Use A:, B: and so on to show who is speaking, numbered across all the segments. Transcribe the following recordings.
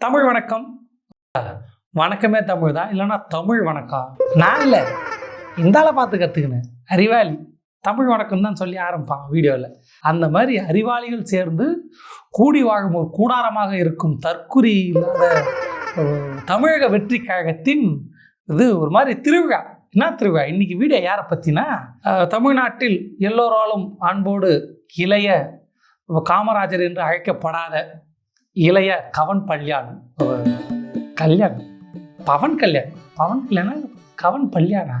A: தமிழ் வணக்கம். வணக்கமே தமிழ் தான் இல்லைன்னா தமிழ் வணக்கம் நான் இல்லை. இந்தால பார்த்து கற்றுக்கினேன் அறிவாளி. தமிழ் வணக்கம் தான் சொல்லி ஆரம்பிப்பான் வீடியோவில் அந்த மாதிரி அறிவாளிகள் சேர்ந்து கூடி வாழும் ஒரு கூடாரமாக இருக்கும் தற்குறி இல்லாத தமிழக வெற்றி கழகத்தின் இது ஒரு மாதிரி திருவிழா. என்ன திருவிழா? இன்னைக்கு வீடியோ யாரை பற்றினா தமிழ்நாட்டில் எல்லோராலும் அன்போடு இளைய காமராஜர் என்று அழைக்கப்படாத இளைய கவன் பல்யான் கல்யாணம் கல்யாண் பவன் கல்யாண். பவன் கல்யாணம் கவன் பல்யாணா?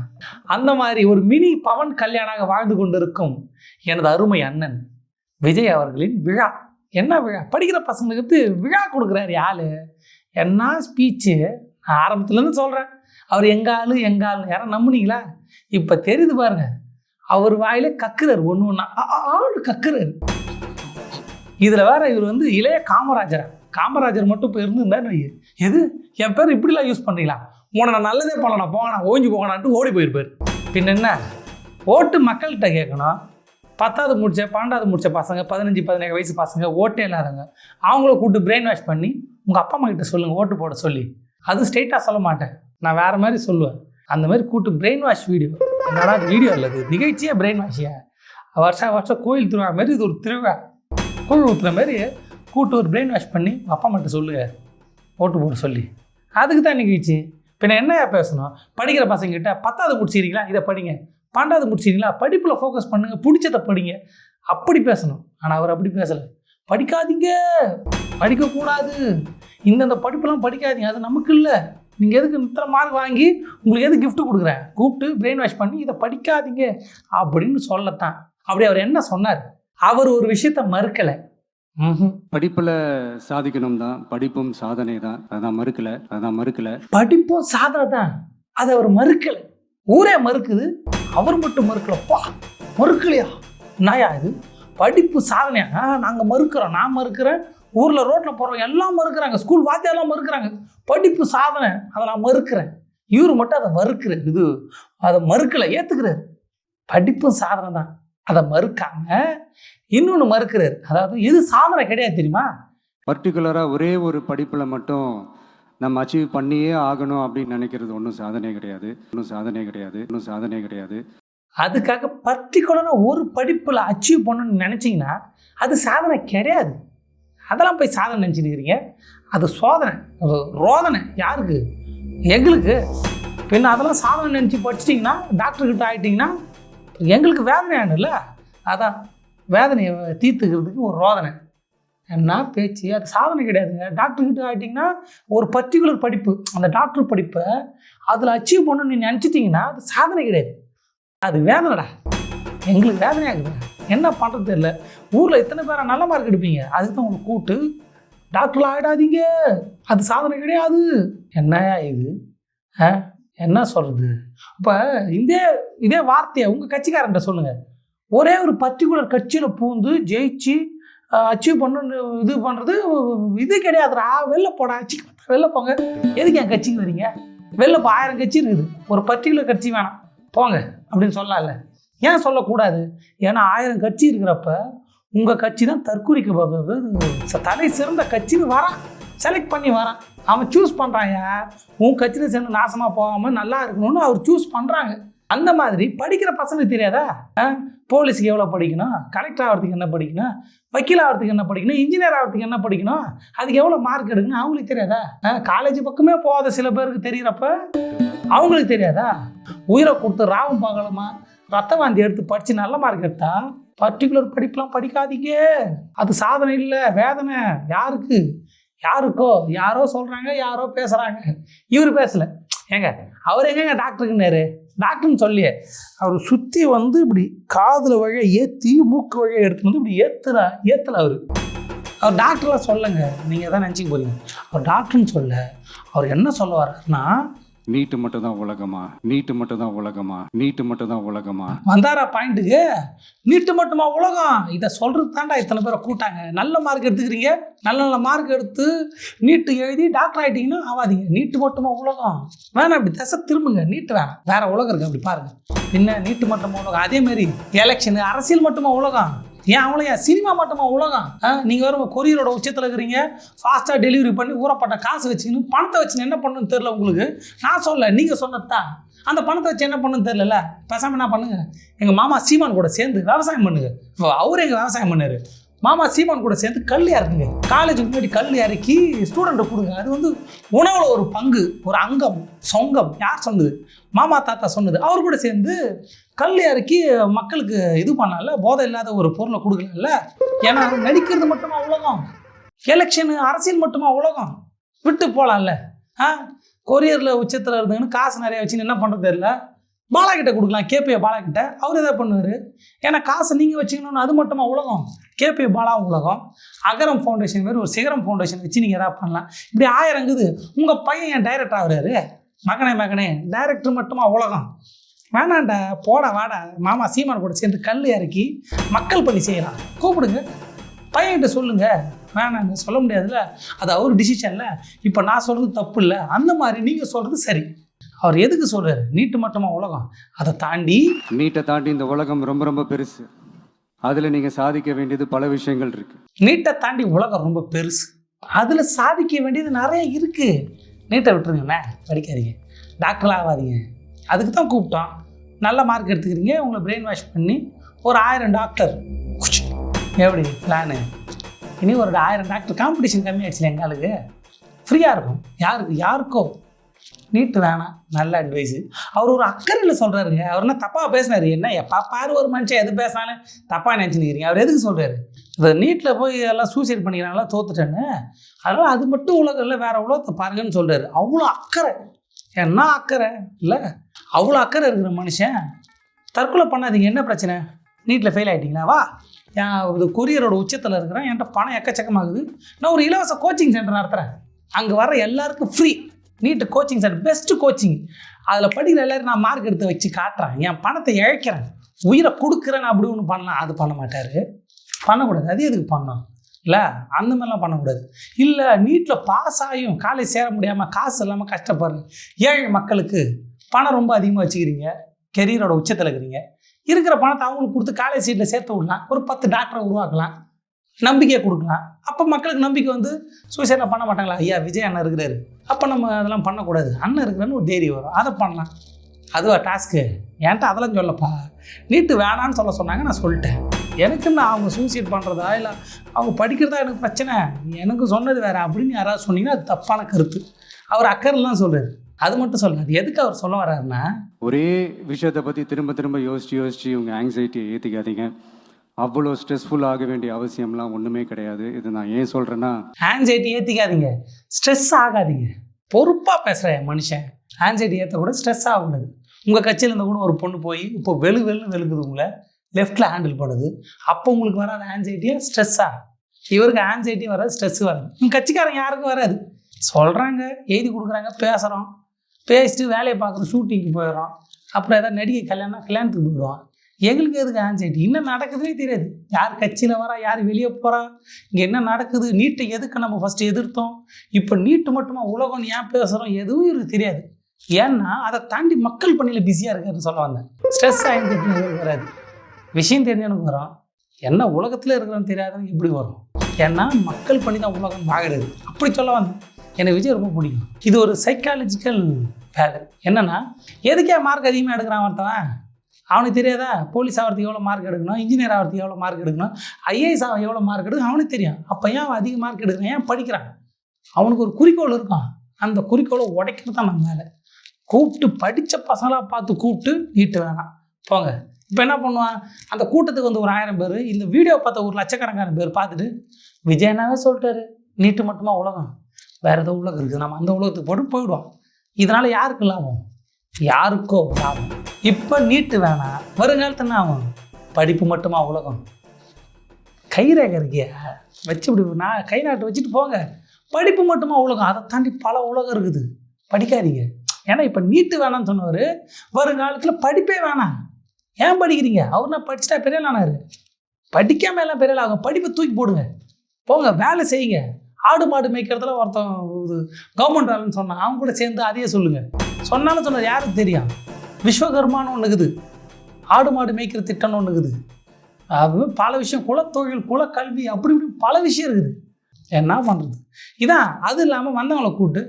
A: அந்த மாதிரி ஒரு மினி பவன் கல்யாணாக வாழ்ந்து கொண்டிருக்கும் எனது அருமை அண்ணன் விஜய் அவர்களின் விழா. என்ன விழா? படிக்கிற பசங்களுக்கு விழா கொடுக்குறாரு யாரு? என்ன ஸ்பீச்சு நான் ஆரம்பத்துலேருந்து சொல்கிறேன் அவர் எங்காலு எங்காலு யாரும் நம்புனீங்களா? இப்போ தெரியுது பாருங்க. அவர் வாயில கக்குறாரு ஒன்று ஒன்றா ஆள் கக்குறாரு. இதில் வேற இவர் வந்து இளைய காமராஜர். காமராஜர் மட்டும் இப்போ இருந்திருந்தாரு எது? என் பேர் இப்படிலாம் யூஸ் பண்ணுறீங்களா உன்னை நான் நல்லதே பண்ணல போகணும் ஓஞ்சி போகணான்ட்டு ஓடி போயிருப்பார். பின்ன என்ன? ஓட்டு மக்கள்கிட்ட கேட்கணும் பத்தாவது முடிச்ச பன்னெண்டாவது முடிச்ச பசங்க பதினஞ்சு பதினேழு வயசு பசங்க ஓட்டே இல்லாதவங்க அவங்கள கூப்பிட்டு பிரெயின் வாஷ் பண்ணி உங்கள் அப்பா அம்மா கிட்ட சொல்லுங்கள் ஓட்டு போட சொல்லி. அது ஸ்ட்ரெயிட்டாக சொல்ல மாட்டேன். நான் வேறு மாதிரி சொல்லுவேன். அந்த மாதிரி கூப்பிட்டு பிரெயின் வாஷ் வீடியோ என்னடா வீடியோ இல்லது நிகழ்ச்சியே பிரெயின் வாஷியா வருஷம் வருஷம் கோயில் திருவிழா மாதிரி இது ஒரு திருவிழா. கூழ் ஊற்றுற மாதிரி கூட்டு ஒரு பிரெயின் வாஷ் பண்ணி அப்பா அம்மாட்ட சொல்லுங்க. ஓட்டு போட சொல்லி. அதுக்கு தான் நிகழ்ச்சி பின்ன என்ன பேசணும்? படிக்கிற பசங்கிட்ட பத்தாவது முடிச்சிருக்கீங்களா? இதை படிங்க. பன்னெண்டாவது முடிச்சிருக்கீங்களா? படிப்பில் ஃபோக்கஸ் பண்ணுங்கள் பிடிச்சதை படிங்க. அப்படி பேசணும். ஆனால் அவர் அப்படி பேசலை. படிக்காதீங்க. படிக்கக்கூடாது. இந்தந்த படிப்பெல்லாம் படிக்காதீங்க. அது நமக்கு இல்லை. நீங்கள் எதுக்கு இத்தனை மார்க் வாங்கி உங்களுக்கு எது கிஃப்ட் கொடுக்குறேன்? கூப்பிட்டு பிரெயின் வாஷ் பண்ணி இதை படிக்காதீங்க. அப்படின்னு சொல்லத்தான். அப்படி அவர் என்ன சொன்னார்? அவர் ஒரு விஷயத்த மறுக்கலை.
B: படிப்புல சாதிக்கணும் தான் படிப்பும் சாதனை தான் அதான் மறுக்கல. அதான் மறுக்கல.
A: படிப்பும் சாதனை தான் அதை அவர் மறுக்கலை. ஊரே மறுக்குது. அவர் மட்டும் மறுக்கலப்பா மறுக்கலையா? நாயா இது? படிப்பு சாதனையா? ஆ, நாங்க மறுக்கிறோம். நான் மறுக்கிறேன். ஊர்ல ரோட்ல போறவங்க எல்லாம் மறுக்கிறாங்க. ஸ்கூல் வாத்தியாரெல்லாம் மறுக்கிறாங்க. படிப்பு சாதனை. அதை நான் மறுக்கிறேன். இவர் மட்டும் அதை மறுக்கிறார். இது அதை மறுக்கலை. ஏத்துக்கிறார். படிப்பும் சாதனை தான் அதை மறுக்காம இன்னொன்று மறுக்கிறார். அதாவது இது சாதனை கிடையாது தெரியுமா?
B: பர்டிகுலரா ஒரே ஒரு படிப்புல மட்டும் நம்ம அச்சீவ் பண்ணியே ஆகணும் அப்படின்னு நினைக்கிறது ஒன்றும் சாதனை கிடையாது. ஒன்றும் சாதனை கிடையாது. ஒன்றும் சாதனை கிடையாது.
A: அதுக்காக பர்டிகுலராக ஒரு படிப்பில் அச்சீவ் பண்ணணும்னு நினச்சிங்கன்னா அது சாதனை கிடையாது. அதெல்லாம் போய் சாதனை நினச்சிருக்கிறீங்க அது சோதனை. ரோதனை. யாருக்கு? எங்களுக்கு. பின்ன அதெல்லாம் சாதனை நினச்சி படிச்சிட்டிங்கன்னா டாக்டர்கிட்ட ஆகிட்டிங்கன்னா எங்களுக்கு வேதனையானுல்ல அதான் வேதனையை தீர்த்துக்கிறதுக்கு ஒரு ரோதனை. என்ன பேச்சு அது சாதனை கிடையாதுங்க. டாக்டர்கிட்ட ஆகிட்டிங்கன்னா ஒரு பர்டிகுலர் படிப்பு அந்த டாக்டர் படிப்பை அதில் அச்சீவ் பண்ணணும்னு நீ நினச்சிட்டிங்கன்னா அது சாதனை கிடையாது. அது வேதனைடா. எங்களுக்கு வேதனையாகுது என்ன பண்ணுறது தெரியல. ஊரில் இத்தனை பேரை நல்ல மார்க் எடுப்பீங்க. அதுக்கு தான் உங்களை கூட்டு டாக்டர்லாம் ஆகிடாதீங்க அது சாதனை கிடையாது. என்னையா இது? ஆ? என்ன சொல்கிறது இப்போ இதே இதே வார்த்தையை உங்கள் கட்சிக்காரன்ட்ட சொல்லுங்கள் ஒரே ஒரு பர்டிகுலர் கட்சியில் பூந்து ஜெயிச்சு அச்சீவ் பண்ணு இது பண்ணுறது இது கிடையாதுடா வெளில போடா சிக்க வெளில போங்க. எதுக்கு என் கட்சிக்கு வரீங்க? வெளில இப்போ ஆயிரம் கட்சி இருக்குது. ஒரு பர்டிகுலர் கட்சி வேணாம். போங்க அப்படின்னு சொல்லலாம்ல ஏன் சொல்லக்கூடாது? ஏன்னா ஆயிரம் கட்சி இருக்கிறப்ப உங்கள் கட்சி தான் தற்கொலைக்கு தலை சிறந்த கட்சின்னு வரான் செலக்ட் பண்ணி வரான். அவன் சூஸ் பண்ணுறாங்க உன் கட்சியில் சேர்ந்து நாசமாக போகாமல் நல்லா இருக்கணும்னு அவர் சூஸ் பண்ணுறாங்க அந்த மாதிரி படிக்கிற பசங்களுக்கு தெரியாதா? ஆ? போலீஸுக்கு எவ்வளோ படிக்கணும்? கலெக்டர் ஆகிறதுக்கு என்ன படிக்கணும்? வக்கீல் ஆகிறதுக்கு என்ன படிக்கணும்? இன்ஜினியர் ஆகிறதுக்கு என்ன படிக்கணும்? அதுக்கு எவ்வளோ மார்க் எடுக்கணும் அவங்களுக்கு தெரியாதா? காலேஜ் பக்கமே போகாத சில பேருக்கு தெரிகிறப்ப அவங்களுக்கு தெரியாதா? உயிரை கொடுத்து ராவும் பகலுமா? ரத்த வாந்தி எடுத்து படித்து நல்ல மார்க் எடுத்தா பர்டிகுலர் படிப்புலாம் படிக்காதீங்க. அது சாதனை இல்லை வேதனை. யாருக்கு? யாருக்கோ யாரோ சொல்கிறாங்க யாரோ பேசுகிறாங்க இவர் பேசலை. ஏங்க அவர் எங்கங்க டாக்டருக்குன்னாரு டாக்டர்னு சொல்லியே. அவர் சுற்றி வந்து இப்படி காதில் வழியை ஏற்றி மூக்கு வழியை எடுத்துட்டு வந்து இப்படி ஏற்றுறா ஏற்றலை அவர். அவர் டாக்டர்லாம் சொல்லுங்க நீங்கள் தான் நினச்சிக்க போகிறீங்க அவர் டாக்டர்னு சொல்ல அவர் என்ன சொல்ல வர்றாருன்னா
B: நீட்டு மட்டும் தான் உலகமா? நீட்டு மட்டும் தான் உலகமா? நீட்டு மட்டும் தான் உலகமா?
A: வந்தாரா பாயிண்ட்டுக்கு நீட்டு மட்டுமா உலகம்? இதை சொல்கிறது தாண்டா இத்தனை பேரை கூட்டாங்க நல்ல மார்க் எடுத்துக்கிறீங்க. நல்ல நல்ல மார்க் எடுத்து நீட்டு எழுதி டாக்டர் ஆகிட்டீங்கன்னா ஆகாதீங்க நீட்டு மட்டுமா உலகம்? வேணாம் அப்படி தசை திரும்புங்க. நீட்டு வேணாம். வேற உலகம் இருக்கு அப்படி பாருங்க. என்ன நீட்டு மட்டுமா உலகம்? அதே மாதிரி எலெக்ஷனு அரசியல் மட்டுமா உலகம்? ஏன் அவளையா? சினிமா மட்டுமா உலகம்? ஆ, நீங்க வேற கொரியரோட உச்சத்தில் இருக்கிறீங்க ஃபாஸ்ட்டாக டெலிவரி பண்ணி ஊறப்பட்ட காசு வச்சுக்கணும் பணத்தை வச்சு என்ன பண்ணணும்னு தெரில உங்களுக்கு? நான் சொல்ல நீங்க சொன்னதான் அந்த பணத்தை வச்சு என்ன பண்ணணும்னு தெரியல பேசாம என்ன பண்ணுங்க? எங்க மாமா சீமான் கூட சேர்ந்து விவசாயம் பண்ணுங்க. அவரு எங்க விவசாயம் பண்ணாரு. மாமா சீமான் கூட சேர்ந்து கல் இறக்குங்க காலேஜுக்கு முன்னாடி கல் இறக்கி ஸ்டூடெண்ட்டை கொடுங்க. அது வந்து உணவுல ஒரு பங்கு ஒரு அங்கம் சொங்கம். யார் சொன்னது? மாமா தாத்தா சொன்னது. அவர் கூட சேர்ந்து கல் இறக்கி மக்களுக்கு இது பண்ணல போதை இல்லாத ஒரு பொருளை கொடுக்கல ஏன்னா நடிக்கிறது மட்டுமா உலகம்? எலெக்ஷனு அரசியல் மட்டுமா உலகம்? விட்டு போகலாம்ல ஆ? கொரியரில் உச்சத்தில் இருந்ததுன்னு காசு நிறைய வச்சுன்னு என்ன பண்ணுறது தெரியல? பாலாகிட்ட கொடுக்கலாம் கேபிஏ பாலாகிட்ட அவர் எதாவது பண்ணுவார். ஏன்னா காசை நீங்கள் வச்சுக்கணும்னு அது மட்டுமா உலகம்? கேபிஏ பாலா உலகம். அகரம் ஃபவுண்டேஷன் மாதிரி ஒரு சிகரம் ஃபவுண்டேஷன் வச்சு நீங்கள் எதாவது பண்ணலாம். இப்படி ஆயிரம் இருக்குது. உங்கள் பையன் ஏன் டைரக்டர் ஆகுறாரு? மகனே மகனே டைரக்டர் மட்டுமா உலகம்? வேணாண்டா போட வாடா. மாமா சீமான் கூட சேர்ந்து கல் இறக்கி மக்கள் பணி செய்யலாம் கூப்பிடுங்க. பையன்கிட்ட சொல்லுங்க. வேணாங்க சொல்ல முடியாதுல்ல? அது அவர் டிசிஷன்ல இப்போ நான் சொல்கிறது தப்பு இல்லை. அந்த மாதிரி நீங்கள் சொல்கிறது சரி. அவர் எதுக்கு சொல்றாரு? நீட்டு மட்டுமா உலகம். அதை தாண்டி
B: நீட்டை தாண்டி இந்த உலகம் ரொம்ப ரொம்ப பெருசு. அதில் நீங்கள் சாதிக்க வேண்டியது பல விஷயங்கள் இருக்குது
A: நீட்டை தாண்டி உலகம் ரொம்ப பெருசு. அதில் சாதிக்க வேண்டியது நிறைய இருக்குது நீட்டை விட்டுருங்கண்ணே. படிக்காதீங்க. டாக்டர் ஆகாதீங்க. அதுக்கு தான் கூப்பிட்டான். நல்ல மார்க் எடுத்துக்கிறீங்க. உங்களை பிரெயின் வாஷ் பண்ணி ஒரு ஆயிரம் டாக்டர் எப்படி? பிளானு இனி ஒரு ஆயிரம் டாக்டர் காம்படிஷன் கம்மியாயிடுச்சு எங்களுக்கு? ஃப்ரீயாக இருக்கும். யாருக்கு? யாருக்கோ? நீட்டு வேணாம். நல்ல அட்வைஸு அவர் ஒரு அக்கறையில் சொல்கிறாருங்க அவர் என்ன தப்பாக பேசினாரு? என்ன? எப்போ பாரு ஒரு மனுஷன் எது பேசினாலும் தப்பாக நினச்சிருக்கிறீங்க அவர் எதுக்கு சொல்கிறாரு இப்போ நீட்டில் போய் எல்லாம் சூசைட் பண்ணிக்கிறாங்களா? தோத்துட்டேன்னு அதனால் அது மட்டும் உலகம் இல்லை வேறு உலகத்தை பாருங்கன்னு சொல்கிறாரு அவ்வளோ அக்கறை. என்ன அக்கறை? இல்லை. அவ்வளோ அக்கறை இருக்கிற மனுஷன் தற்கொலை பண்ணாதீங்க. என்ன பிரச்சனை? நீட்டில் ஃபெயில் ஆகிட்டீங்களா வா. என் இது கொரியரோட உச்சத்தில் இருக்கிறேன். என்கிட்ட பணம் எக்கச்சக்கமாகுது. நான் ஒரு இலவச கோச்சிங் சென்டர் நடத்துகிறேன் அங்கே வர எல்லாருக்கும் free NEET coaching centre best coaching அதில் படிக்கிற எல்லோரும் நான் மார்க் எடுத்து வச்சு காட்டுறேன். என் பணத்தை இழைக்கிறேன். உயிரை கொடுக்குறேன்னு அப்படி ஒன்று பண்ணலாம். அது பண்ண மாட்டார். பண்ணக்கூடாது. அது எதுக்கு பண்ணோம் இல்லை? அந்த மாதிரிலாம் பண்ணக்கூடாது. இல்லை நீட்டில் பாஸ் ஆகியும் காலேஜ் சேர முடியாமல் காசு இல்லாமல் கஷ்டப்படுறேன் ஏழை மக்களுக்கு பணம் ரொம்ப அதிகமாக வச்சுக்கிறீங்க. கெரியரோட உச்சத்தில் இருக்கிறீங்க. இருக்கிற பணத்தை அவங்களுக்கு கொடுத்து காலேஜ் சீட்டில் சேர்த்து விடலாம். ஒரு பத்து டாக்டரை உருவாக்கலாம். நம்பிக்கையை கொடுக்கலாம். அப்போ மக்களுக்கு நம்பிக்கை வந்து சூசைடில் பண்ண மாட்டாங்களா? ஐயா விஜய் அண்ணன் இருக்கிறாரு. அப்போ நம்ம அதெல்லாம் பண்ணக்கூடாது. அண்ணன் இருக்கிறான்னு ஒரு தைரியம் வரும். அதை பண்ணலாம். அதுவா டாஸ்க்கு என்கிட்ட அதெல்லாம் சொல்லப்பா. நீட்டு வேணான்னு சொல்ல சொன்னாங்க நான் சொல்லிட்டேன். எனக்கு நான் அவங்க சூசைட் பண்ணுறதா இல்லை அவங்க படிக்கிறதா எனக்கு பிரச்சனை? எனக்கு சொன்னது வேற அப்படின்னு யாராவது சொன்னீங்கன்னா அது தப்பான கருத்து. அவர் அக்கறைலாம் சொல்றாரு. அது மட்டும் சொல்லாது எதுக்கு அவர் சொல்ல வர்றாருன்னா
B: ஒரே விஷயத்தை பற்றி திரும்ப திரும்ப யோசிச்சு யோசிச்சு உங்கள் ஆங்ஸைட்டியை ஏற்றிக்காதீங்க அவ்வளோ ஸ்ட்ரெஸ்ஃபுல் ஆக வேண்டிய அவசியம்லாம் ஒன்றுமே கிடையாது. இது நான் ஏன் சொல்கிறேன்னா
A: ஆன்சைட்டி ஏற்றிக்காதீங்க ஸ்ட்ரெஸ் ஆகாதீங்க. பொறுப்பாக பேசுகிறேன் மனுஷன். ஆன்சைட்டி ஏற்றக்கூட ஸ்ட்ரெஸ் ஆகக்கூடாது உங்கள் கட்சியில் இருந்த கூட ஒரு பொண்ணு போய் இப்போ வெளு வெளுன்னு வெளுக்குது உங்களை. லெஃப்ட்டில் ஹேண்டில் பண்ணுது அப்போ உங்களுக்கு வராத ஆன்சைட்டியாக ஸ்ட்ரெஸ்ஸாக இவருக்கு ஆன்சைட்டி வராது ஸ்ட்ரெஸ் வராது. உங்கள் கட்சிக்காரங்க யாருக்கும் வராது. சொல்கிறாங்க எழுதி கொடுக்குறாங்க பேசுகிறோம் பேசிட்டு வேலையை பார்க்குறோம் ஷூட்டிங்க்கு போயிடுறோம். அப்புறம் ஏதாவது நடிகை கல்யாணம் கல்யாணத்துக்கு போயிடுவோம் எங்களுக்கு எதுக்கு ஆன்சைட்டி என்ன நடக்குதுன்னே தெரியாது. யார் கட்சியில் வரா யார் வெளியே போகிறா இங்கே என்ன நடக்குது? நீட்டை எதுக்கு நம்ம ஃபஸ்ட்டு எதிர்த்தோம்? இப்போ நீட்டு மட்டுமா உலகம் ஏன் பேசுகிறோம் எதுவும் இவருக்கு தெரியாது. ஏன்னா அதை தாண்டி மக்கள் பணியில் பிஸியாக இருக்காருன்னு சொல்ல வந்தேன் ஸ்ட்ரெஸ் ஆகிட்டு வராது? விஷயம் தெரிஞ்சவனுக்கு வரும் என்ன உலகத்தில் இருக்கிறவன் தெரியாதவனுக்கு எப்படி வரும் ஏன்னா மக்கள் பண்ணி தான் உலகம் ஆகிறது அப்படி சொல்ல வந்தேன். எனக்கு விஜய் ரொம்ப பிடிக்கும். இது ஒரு சைக்காலஜிக்கல் வேலை என்னென்னா எதுக்கே மார்க் அதிகமாக எடுக்கிறான் ஒருத்தவன்? அவனுக்கு தெரியாதா? போலீஸ் ஆகிறதுக்கு எவ்வளோ மார்க் எடுக்கணும்? இன்ஜினியர் ஆகிறதுக்கு எவ்வளோ மார்க் எடுக்கணும்? ஐஏஎஸ் ஆக எவ்வளோ மார்க் எடுக்கணும்? அவனுக்கு தெரியும். அப்போ ஏன் அவன் அதிக மார்க் எடுக்கிறான்? ஏன் படிக்கிறான்? அவனுக்கு ஒரு குறிக்கோள் இருக்கும். அந்த குறிக்கோளை உடைக்கிறது தான் நம்ம மேலே கூப்பிட்டு படித்த பசங்களாக பார்த்து கூப்பிட்டு நீட்டு வேணாம். போங்க. இப்போ என்ன பண்ணுவான்? அந்த கூட்டத்துக்கு வந்து ஒரு ஆயிரம் பேர் இந்த வீடியோ பார்த்த ஒரு லட்சக்கணக்கான பேர் பார்த்துட்டு விஜயனாவே சொல்லிட்டாரு? நீட்டு மட்டுமா உலகம்? வேறு ஏதோ உலகம் இருக்குது நம்ம அந்த உலகத்துக்கு போட்டு போயிடுவோம். இதனால் யாருக்கு லாபம்? யாருக்கோ லாபம். இப்போ நீட்டு வேணாம் வருங்காலத்து என்ன ஆகும்? படிப்பு மட்டுமா உலகம்? கைரேகை இருக்கியா. வச்சு இப்படி நான் கை நாட்டு வச்சுட்டு போங்க. படிப்பு மட்டுமா உலகம்? அதை தாண்டி பல உலகம் இருக்குது. படிக்காதீங்க. ஏன்னா இப்போ நீட்டு வேணாம்னு சொன்னவர் வருங்காலத்தில் படிப்பே வேணாம். ஏன் படிக்கிறீங்க? அவர் நான் படிச்சுட்டா பெரிய ஆனாரு. படிக்காம எல்லாம் பெரிய ஆகும். படிப்பை தூக்கி போடுங்க. போங்க வேலை செய்யுங்க. ஆடு மாடு மேய்க்கிறதுல ஒருத்தன் இது கவர்மெண்ட் வேலைன்னு சொன்னான். அவங்க கூட சேர்ந்து அதையே சொல்லுங்க. சொன்னாலும் சொன்னார் யாருக்கு தெரியும்? விஸ்வகர்மான்னு ஒன்று இருக்குது. ஆடு மாடு மேய்க்கிற திட்டம்னு ஒன்று இருக்குது. அது பல விஷயம் குலத்தொழில் குலக்கல்வி அப்படி இப்படி பல விஷயம் இருக்குது. என்ன பண்ணுறது இதான் அது இல்லாமல் வந்தவங்களை கூட்டு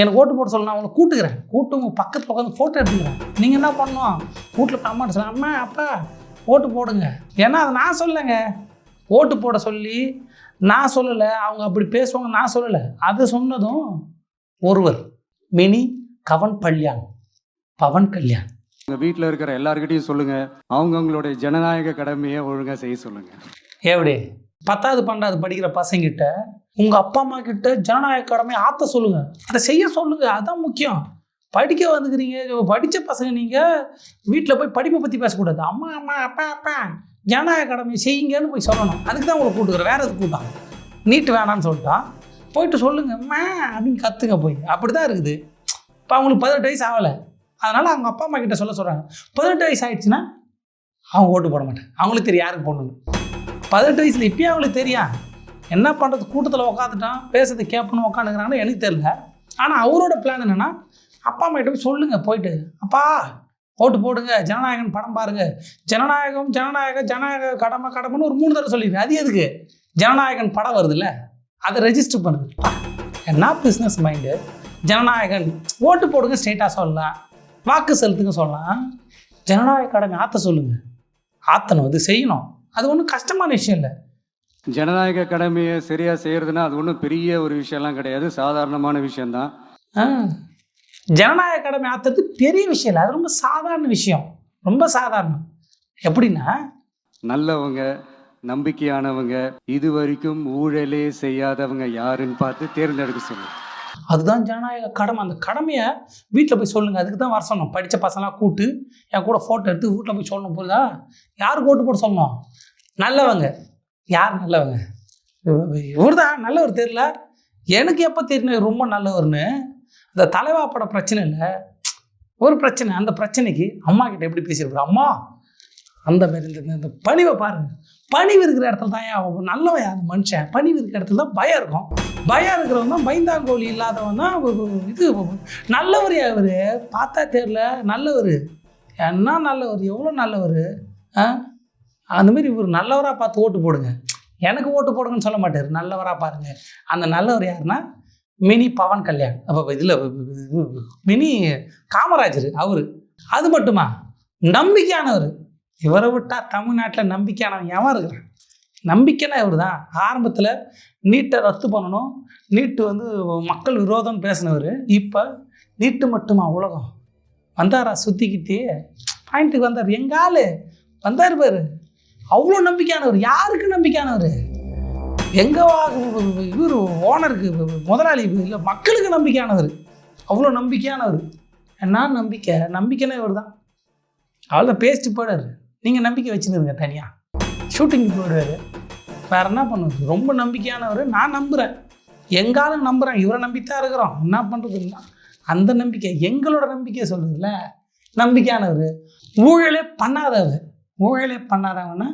A: எனக்கு ஓட்டு போட சொல்லணும் நான் அவங்களை கூட்டுக்கிறேன். கூட்டு உங்கள் பக்கத்தில் உட்காந்து ஃபோட்டோ எடுத்துக்கிறேன். நீங்கள் என்ன பண்ணணும்? வீட்டில் போய் அம்மாட்ட சொல்ல அம்மா அப்பா ஓட்டு போடுங்க. ஏன்னா அதை நான் சொல்லலைங்க. ஓட்டு போட சொல்லி நான் சொல்லலை. அவங்க அப்படி பேசுவாங்க நான் சொல்லலை. அது சொன்னதும் ஒருவர் மினி கவன் பல்யான் பவன் கல்யாண்.
B: உங்கள் வீட்டில் இருக்கிற எல்லாருக்கிட்டையும் சொல்லுங்கள் அவங்கவுங்களுடைய ஜனநாயக கடமையை ஒழுங்காக செய்ய சொல்லுங்கள்
A: எப்படி பத்தாவது பன்னெண்டாவது படிக்கிற பசங்கிட்ட உங்கள் அப்பா அம்மா கிட்ட ஜனநாயக கடமை ஆற்ற சொல்லுங்க. அதை செய்ய சொல்லுங்க. அதான் முக்கியம். படிக்க வந்துக்கிறீங்க படித்த பசங்க நீங்கள் வீட்டில் போய் படிப்பை பற்றி பேசக்கூடாது. அம்மா அம்மா அப்பா அப்பா ஜன கடமை செய்யுங்கன்னு போய் சொல்லணும். அதுக்கு தான் உங்களை கூட்டுக்கிறேன் வேறு எதுக்கு கூட்டான் நீட்டு வேணான்னு சொல்லிட்டான் போயிட்டு சொல்லுங்க அம்மா அப்படின்னு கற்றுங்க போய். அப்படி தான் இருக்குது. இப்போ அவங்களுக்கு பதினெட்டு வயசு ஆகலை. அதனால் அவங்க அப்பா அம்மா கிட்ட சொல்ல சொல்கிறாங்க பதினெட்டு வயசு ஆயிடுச்சுன்னா அவங்க ஓட்டு போட மாட்டாங்க. அவங்களுக்கு தெரியும் யாருக்கு போடணும்னு. பதினெட்டு வயசில் இப்பயே அவங்களுக்கு தெரியும். என்ன பண்ணுறது கூட்டத்தில் உட்காந்துட்டான் பேசுறது கேட்பணும் உட்காந்துக்கிறாங்கன்னு எனக்கு தெரியல. ஆனால் அவரோட பிளான் என்னென்னா அப்பா அம்மா கிட்ட போய் சொல்லுங்கள் போயிட்டு. அப்பா ஓட்டு போடுங்க ஜனநாயகன் படம் பாருங்க. ஜனநாயகம் ஜனநாயக ஜனநாயக கடமை கடமைன்னு ஒரு மூணு தடவை சொல்லிடுங்க அது எதுக்கு? ஜனநாயகன் படம் வருதுல்ல அதை ரெஜிஸ்டர் பண்ணுது என்ன பிஸ்னஸ் மைண்டு ஜனநாயகன் ஓட்டு போடுங்க ஸ்ட்ரெயிட்டாக சொல்லலாம். வாக்கு செலுத்துங்க சொல்லலாம். ஜனநாயக கடமை ஆற்ற சொல்லுங்க. ஆற்றணும் அது செய்யணும். அது ஒன்றும் கஷ்டமான விஷயம் இல்லை.
B: ஜனநாயக கடமையை சரியாக செய்கிறதுனா அது ஒன்றும் பெரிய ஒரு விஷயம்லாம் கிடையாது. சாதாரணமான விஷயம்தான்.
A: ஆ. ஜனநாயக கடமை ஆற்றுறது பெரிய விஷயம் இல்லை. அது ரொம்ப சாதாரண விஷயம். ரொம்ப சாதாரணம். எப்படின்னா
B: நல்லவங்க நம்பிக்கையானவங்க இது வரைக்கும் ஊழலே செய்யாதவங்க யாருன்னு பார்த்து தேர்ந்தெடுக்க சொல்லுங்கள்
A: அதுதான் ஜனநாயக கடமை. அந்த கடமையை வீட்டில் போய் சொல்லுங்கள் அதுக்கு தான் வர சொன்னோம். படித்த பசங்களாம் கூட்டு என் கூட ஃபோட்டோ எடுத்து வீட்டில் போய் சொல்லணும் புரியுதா யாருக்கு ஓட்டு போட சொல்லணும்? நல்லவங்க. யார் நல்லவங்க? இவர் தான் நல்லவர் தெரியல. எனக்கு எப்போ தெரியணும் ரொம்ப நல்லவர்னு. இந்த தலைவா பட பிரச்சனை இல்லை ஒரு பிரச்சனை அந்த பிரச்சனைக்கு அம்மா கிட்ட எப்படி பேசியிருப்பாரு? அம்மா அந்த மாதிரி இந்த இந்த- பணிவை பாருங்க. பணிவு இருக்கிற இடத்துல தான் ஏன் நல்லவன் அந்த மனுஷன். பணிவு இருக்கிற இடத்துல தான் பயம் இருக்கும். பயம் இருக்கிறவன் தான் பயந்தாங்கோலி இல்லாதவன் தான் ஒரு- இது. நல்லவர் அவர் பார்த்தா தெரியல. நல்லவர். என்ன நல்லவர்? எவ்வளோ நல்லவர்? ஆ? அந்த மாதிரி இவர் நல்லவராக பார்த்து ஓட்டு போடுங்க. எனக்கு ஓட்டு போடுங்கன்னு சொல்ல மாட்டார். நல்லவராக பாருங்க. அந்த நல்லவர் யாருன்னா மினி பவன் கல்யாண். அப்போ இதில் மினி காமராஜர் அவர். அது மட்டுமா? நம்பிக்கையானவர். இவரை விட்டால் தமிழ்நாட்டில் நம்பிக்கையானவன் எவன் இருக்கிறான்? நம்பிக்கைனா இவர் தான் ஆரம்பத்தில் நீட்டை ரத்து பண்ணணும். நீட்டு வந்து மக்கள் விரோதம்னு பேசினவர். இப்போ நீட்டு மட்டுமா உலகம்? வந்தாரா சுற்றிக்கிட்டே பாயிண்ட்டுக்கு வந்தார். எங்கால் வந்தார் பாரு. அவ்வளோ நம்பிக்கையானவர். யாருக்கு நம்பிக்கையானவர்? எங்க இவர் ஓனருக்கு முதலாளி இல்லை மக்களுக்கு நம்பிக்கையானவர். அவ்வளோ நம்பிக்கையானவர். என்ன நம்பிக்கை? நம்பிக்கைனா இவர் தான் அவ்வளோ பேஸ்ட்டு போயிடாரு நீங்கள் நம்பிக்கை வச்சுருங்க தனியாக ஷூட்டிங்க்கு போயிடுவார் வேற என்ன பண்ணுவது ரொம்ப நம்பிக்கையானவர். நான் நம்புகிறேன் எங்காலும் நம்புகிறேன் இவரை நம்பித்தான் இருக்கிறோம். என்ன பண்ணுறதுன்னா அந்த நம்பிக்கை. எங்களோட நம்பிக்கையை சொல்லுதுல்ல நம்பிக்கையானவர். ஊழலே பண்ணாதவர். ஊழலே பண்ணாதவன்னா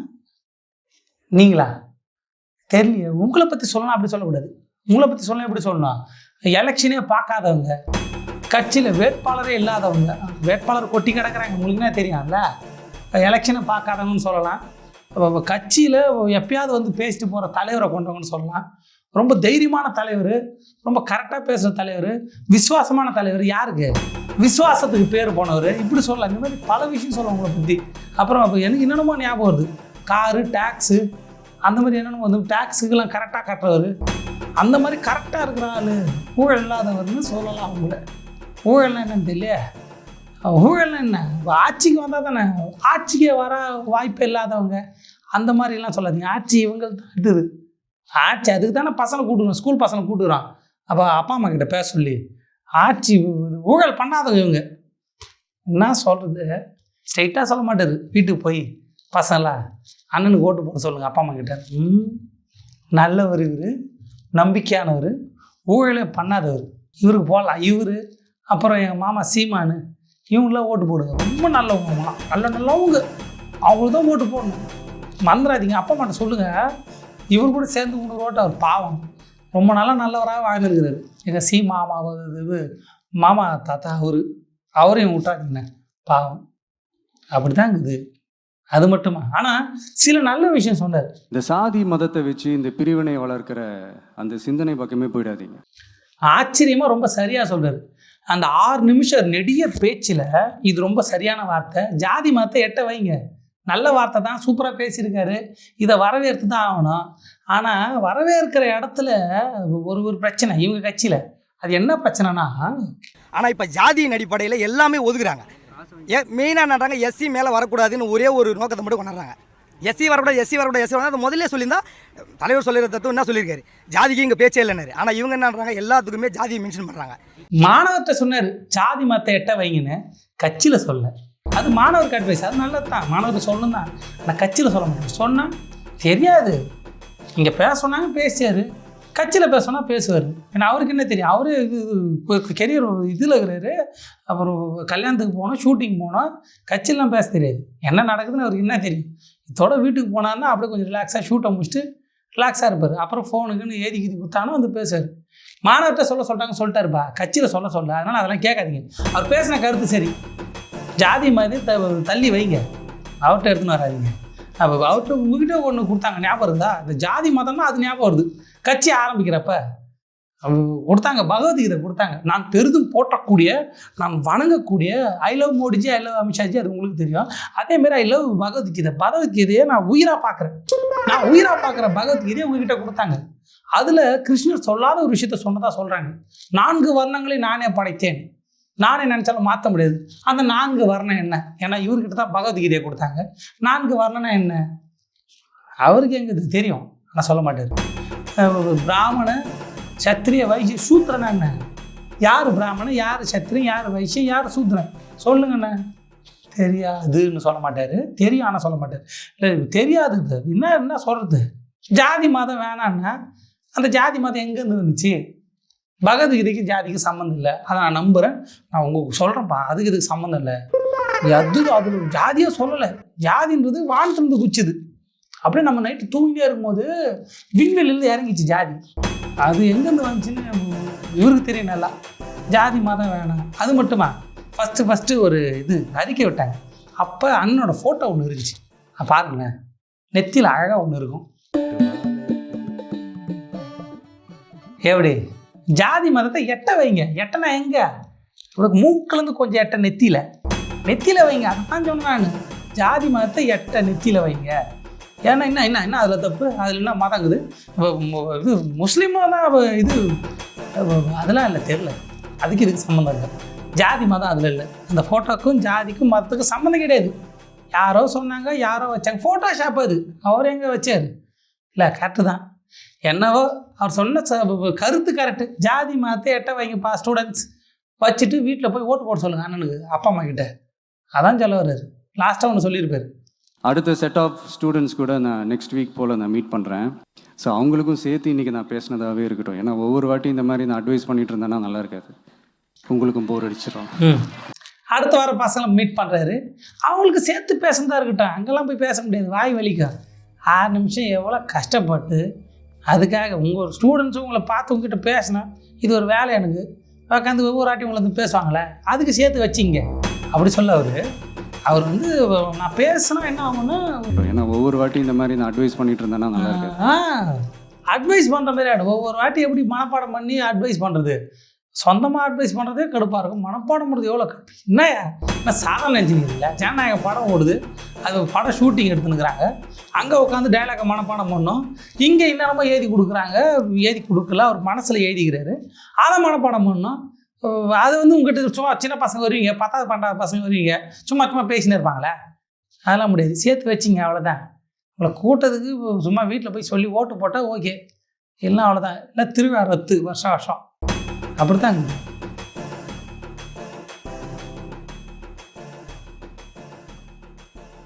A: நீங்களா? தெரியலையே உங்களை பற்றி சொல்லணும் அப்படி சொல்லக்கூடாது. உங்களை பற்றி சொல்லணும் எப்படி சொல்லணும்? எலெக்ஷனே பார்க்காதவங்க கட்சியில் வேட்பாளரே இல்லாதவங்க வேட்பாளர் கொட்டி கிடக்குறாங்க. உங்களுக்குன்னா தெரியும்ல எலெக்ஷனை பார்க்காதவங்கன்னு சொல்லலாம். கட்சியில் எப்பயாவது வந்து பேசிட்டு போகிற தலைவரை கொண்டவங்கன்னு சொல்லலாம். ரொம்ப தைரியமான தலைவர் ரொம்ப கரெக்டாக பேசுகிற தலைவர் விசுவாசமான தலைவர் யாருக்கு? விசுவாசத்துக்கு பேர் போனவர். இப்படி சொல்லலாம். இந்த மாதிரி பல விஷயம் சொல்லுவாங்க உங்களை பற்றி அப்புறம் அப்போ எனக்கு என்னென்னமோ ஞாபகம் வருது. காரு டேக்ஸு அந்த மாதிரி என்ன வந்து டேக்ஸுக்கெல்லாம் கரெக்டாக கட்டுறவர். அந்த மாதிரி கரெக்டாக இருக்கிற ஆள் ஊழல் இல்லாதவர்னு சொல்லலாம் அவங்கள. ஊழல்னா என்னன்னு தெரியல ஊழல் என்ன? ஆட்சிக்கு வந்தால் தானே? ஆட்சிக்கே வர வாய்ப்பே இல்லாதவங்க. அந்த மாதிரிலாம் சொல்லாதீங்க. ஆட்சி இவங்களுக்கு தான் ஆட்சி அதுக்கு தானே பசங்களை கூட்டுறோம் ஸ்கூல் பசங்களை கூட்டுறான். அப்போ அப்பா அம்மா கிட்ட பேச சொல்லி ஆட்சி ஊழல் பண்ணாதவங்க இவங்க. என்ன சொல்கிறது ஸ்ட்ரைட்டாக சொல்ல மாட்டேது. வீட்டுக்கு போய் பசங்களா? அண்ணனுக்கு ஓட்டு போட சொல்லுங்கள் அப்பா அம்மா கிட்ட. ம் நல்லவர் இவர் நம்பிக்கையானவர் ஊழலே பண்ணாதவர். இவருக்கு போகலாம் இவர் அப்புறம் எங்கள் மாமா சீமானு இவங்களாம் ஓட்டு போடுங்க. ரொம்ப நல்லவங்க நல்ல நல்லவங்க. அவங்களுக்கு தான் ஓட்டு போடணும். மறந்துடாதீங்க அப்பா அம்மாட்ட சொல்லுங்கள் இவர் கூட சேர்ந்து கொடுக்குற ஓட்டு அவர் பாவம். ரொம்ப நாளாக நல்லவராக வாழ்ந்துருக்கிறாரு. எங்கள் சீ மாமா இது மாமா தாத்தா அவர் அவரையும் விட்டாதீங்கண்ணே பாவம். அப்படி தான் இருக்குது. அது மட்டுமா? ஆனால் சில நல்ல விஷயம் சொன்னார்.
B: இந்த சாதி மதத்தை வச்சு இந்த பிரிவினை வளர்க்கிற அந்த சிந்தனை பக்கமே போயிடாதீங்க.
A: ஆச்சரியமாக ரொம்ப சரியாக சொல்றாரு. அந்த ஆறு நிமிஷம் நெடிய பேச்சில் இது ரொம்ப சரியான வார்த்தை. ஜாதி மதத்தை எட்ட வைங்க. நல்ல வார்த்தை தான் சூப்பராக பேசியிருக்காரு. இதை வரவேற்று தான் ஆகணும். ஆனால் வரவேற்கிற இடத்துல ஒரு ஒரு பிரச்சனை இவங்க கட்சியில். அது என்ன பிரச்சனைனா
C: ஆனால் இப்போ ஜாதியின் அடிப்படையில் எல்லாமே ஒதுக்குறாங்க. ஏ மெயினாக நடுறாங்க எஸ்சி மேலே வரக்கூடாதுன்னு ஒரே ஒரு நோக்கத்தை மட்டும் கொண்டாடுறாங்க. எஸ்சி வரக்கூடாது எஸ்சி வரக்கூடாது எஸ்சி வரக்கூடாது. முதல்ல சொல்லியிருந்தா தலைவர் சொல்லிடுற தத்துவம் என்ன சொல்லியிருக்காரு? ஜாதிக்கு இங்கே பேச்சே இல்லைனாரு ஆனால் இவங்க என்னன்றாங்க எல்லாத்துக்குமே ஜாதியை மென்ஷன் பண்ணுறாங்க
A: மாணவர்கிட்ட சொன்னார் ஜாதி மத்த எட்ட வைங்கன்னு. கட்சியில் சொல்ல. அது மாணவருக்கு அட்வைஸ் அது நல்லது தான் மாணவருக்கு சொல்லணும் தான் ஆனால் கட்சியில் சொல்ல முடியும் சொன்னால் தெரியாது. இங்கே பேச சொன்னாங்க பேசியார். கட்சியில் பேசணும்னா பேசுவார். ஏன்னா அவருக்கு என்ன தெரியும்? அவரு இது கெரியர் இதில் இருக்கிறாரு. அப்புறம் கல்யாணத்துக்கு போனோம் ஷூட்டிங் போனோம் கட்சியெலாம் பேச தெரியாது. என்ன நடக்குதுன்னு அவருக்கு என்ன தெரியும்? இதோட வீட்டுக்கு போனார்னா அப்படியே கொஞ்சம் ரிலாக்ஸாக ஷூட்டை முடிச்சுட்டு ரிலாக்ஸாக இருப்பார். அப்புறம் ஃபோனுக்குன்னு ஏதி கீதி குத்தானோ வந்து பேசுவார். மாணவர்கிட்ட சொல்ல சொல்லிட்டாங்க சொல்லிட்டாருப்பா. கட்சியில் சொல்ல சொல்ல. அதனால் அதெல்லாம் கேட்காதீங்க. அவர் பேசின கருத்து சரி. ஜாதி மாதிரி த தள்ளி வைங்க. அவர்கிட்ட எடுத்துன்னு வராதிங்க. அப்போ அவர்கிட்ட உங்ககிட்ட ஒன்று கொடுத்தாங்க ஞாபகம் இருந்தா இந்த ஜாதி மதம்னா அது ஞாபகம் வருது. கட்சி ஆரம்பிக்கிறப்ப கொடுத்தாங்க பகவத்கீதை கொடுத்தாங்க. நான் பெரிதும் போற்றக்கூடிய நான் வணங்கக்கூடிய I love Modiji I love Amit Shahji அது உங்களுக்கு தெரியும். அதேமாரி ஐ லவ் பகவத்கீதை. பகவத்கீதையை நான் உயிராக பார்க்குறேன். நான் உயிராக பார்க்குற பகவத்கீதையை உங்ககிட்ட கொடுத்தாங்க. அதில் கிருஷ்ணர் சொல்லாத ஒரு விஷயத்த சொன்னதாக சொல்கிறாங்க நான்கு வர்ணங்களை நானே படைத்தேன். நானே நினச்சாலும் மாற்ற முடியாது. அந்த நான்கு வர்ணம் என்ன? ஏன்னா இவர்கிட்ட தான் பகவத்கீதையை கொடுத்தாங்க. நான்கு வர்ணம்னா என்ன? அவருக்கு எங்க தெரியும். ஆனால் சொல்ல மாட்டார். பிராமண சத்திரிய வைசிய சூத்திரனா என்ன யார் பிராமணன்? யார் சத்திரியன்? யார் வைசியம் யார் சூத்திரன்? சொல்லுங்கண்ணே. தெரியாதுன்னு சொல்ல மாட்டார். தெரியும் ஆனால் சொல்ல மாட்டார். இல்லை தெரியாது என்ன என்ன சொல்கிறது ஜாதி மதம் வேணான்னா அந்த ஜாதி மதம் எங்கேருந்து வந்துச்சு? பகவத்கீதைக்கு ஜாதிக்கு சம்மந்தம் இல்லை. அதை நான் நம்புகிறேன் நான் உங்களுக்கு சொல்கிறேன்ப்பா அதுக்கு இதுக்கு சம்மந்தம் இல்லை. அது அதில் ஜாதியாக சொல்லலை. ஜாதின்றது வானத்திலிருந்து குச்சிது. அப்படியே நம்ம நைட்டு தூங்கிட்டே இருக்கும்போது விண்வெளியிலேருந்து இறங்கிச்சு ஜாதி. அது எங்கேருந்து வந்துச்சுன்னு இவருக்கு தெரியும் நல்லா ஜாதி மதம் வேணாம். அது மட்டுமா? ஃபஸ்ட்டு ஃபஸ்ட்டு ஒரு இது அறிக்கை விட்டாங்க. அப்போ அண்ணனோட ஃபோட்டோ ஒன்று இருந்துச்சு. பாருங்களேன். நெத்தியில் அழகாக ஒன்று இருக்கும். எப்படி? ஜாதி மதத்தை எட்ட வைங்க. எட்டனா எங்க? உனக்கு மூக்கிலேருந்து கொஞ்சம் எட்ட நெத்தியில். நெத்தியில் வைங்க. அதுதான் சொன்னான் ஜாதி மதத்தை எட்ட நெத்தியில் வைங்க. ஏன்னா என்ன என்ன என்ன அதில் தப்பு அதில் என்ன மாதாங்குது இது முஸ்லீமாக தான் இது அதெல்லாம் இல்லை தெரில அதுக்கு இதுக்கு சம்மந்தம் இல்லை. ஜாதி மதம் அதில் இல்லை. அந்த ஃபோட்டோக்கும் ஜாதிக்கும் மதத்துக்கும் சம்மந்தம் கிடையாது. யாரோ சொன்னாங்க யாரோ வச்சாங்க. ஃபோட்டோ ஷாப் அது. அவர் எங்கே வச்சார்? இல்லை கரெக்டு தான். என்னவோ அவர் சொன்ன ச- கருத்து கரெக்டு ஜாதி மதத்தை எட்ட வைங்கப்பா ஸ்டூடெண்ட்ஸ் வச்சுட்டு வீட்டில் போய் ஓட்டு போட சொல்லுங்கள் அண்ணனுக்கு அப்பா அம்மா கிட்ட. அதான் சொல்ல வர்றாரு. லாஸ்ட்டாக ஒன்று சொல்லியிருப்பாரு.
B: அடுத்த செட் ஆஃப் ஸ்டூடெண்ட்ஸ் கூட நான் நெக்ஸ்ட் வீக் போல் நான் மீட் பண்ணுறேன் ஸோ அவங்களுக்கும் சேர்த்து இன்றைக்கி நான் பேசினதாகவே இருக்கட்டும். ஏன்னா ஒவ்வொரு வாட்டி இந்த மாதிரி நான் அட்வைஸ் பண்ணிட்டு இருந்தேன்னா நல்லா இருக்காது. உங்களுக்கும் போர் அடிச்சிடும்
A: ம். அடுத்த வாரம் பசங்களை மீட் பண்ணுறாரு அவங்களுக்கு சேர்த்து பேசுனதா இருக்கட்டும். அங்கெல்லாம் போய் பேச முடியாது. வாய் வலிக்கும். ஆறு நிமிஷம் எவ்வளோ கஷ்டப்பட்டு அதுக்காக உங்கள் ஸ்டூடெண்ட்ஸும் உங்களை பார்த்து உங்ககிட்ட பேசினா இது ஒரு வேலை எனக்கு. உட்காந்து ஒவ்வொரு வாட்டி உங்களை வந்து பேசுவாங்களே. அதுக்கு சேர்த்து வச்சிங்க. அப்படி சொல்ல அவர். அவர் வந்து நான் பேசினா என்ன ஆகும்னா
B: ஏன்னா ஒவ்வொரு வாட்டி இந்த மாதிரி நான் அட்வைஸ் பண்ணிட்டு இருந்தேன்னா நல்லா இருக்காது.
A: அட்வைஸ் பண்ணுற மாதிரி ஆகிடும் ஒவ்வொரு வாட்டி எப்படி மனப்பாடம் பண்ணி அட்வைஸ் பண்ணுறது சொந்தமாக அட்வைஸ் பண்ணுறதே கடுப்பாக இருக்கும். மனப்பாடம் பண்ணுறது எவ்வளோ கடுப்பு? என்னையா நான் சாதாரண இன்ஜினியர் இல்லை. ஜனநாயக படம் ஓடுது. அது படம் ஷூட்டிங் எடுத்துனுக்குறாங்க அங்கே உட்காந்து டைலாக மனப்பாடம் பண்ணோம். இங்கே என்னென்னமோ எழுதி கொடுக்குறாங்க. எழுதி கொடுக்கல. அவர் மனசில் எழுதிக்கிறாரு. அதை மனப்பாடம் பண்ணோம். அது வந்து உங்ககிட்ட சும்மா சின்ன பசங்க வருவீங்க பத்தாவது பன்னெண்டாவது பசங்க வருவீங்க சும்மா சும்மா பேசினே இருப்பாங்களே? அதெல்லாம் முடியாது. சேர்த்து வச்சிங்க அவ்வளோதான் உங்களை கூட்டத்துக்கு சும்மா வீட்டில் போய் சொல்லி ஓட்டு போட்டால் ஓகே எல்லாம் அவ்வளோதான் இல்லை திருவிழா ரத்து வருஷம் வருஷம். அப்படி தான்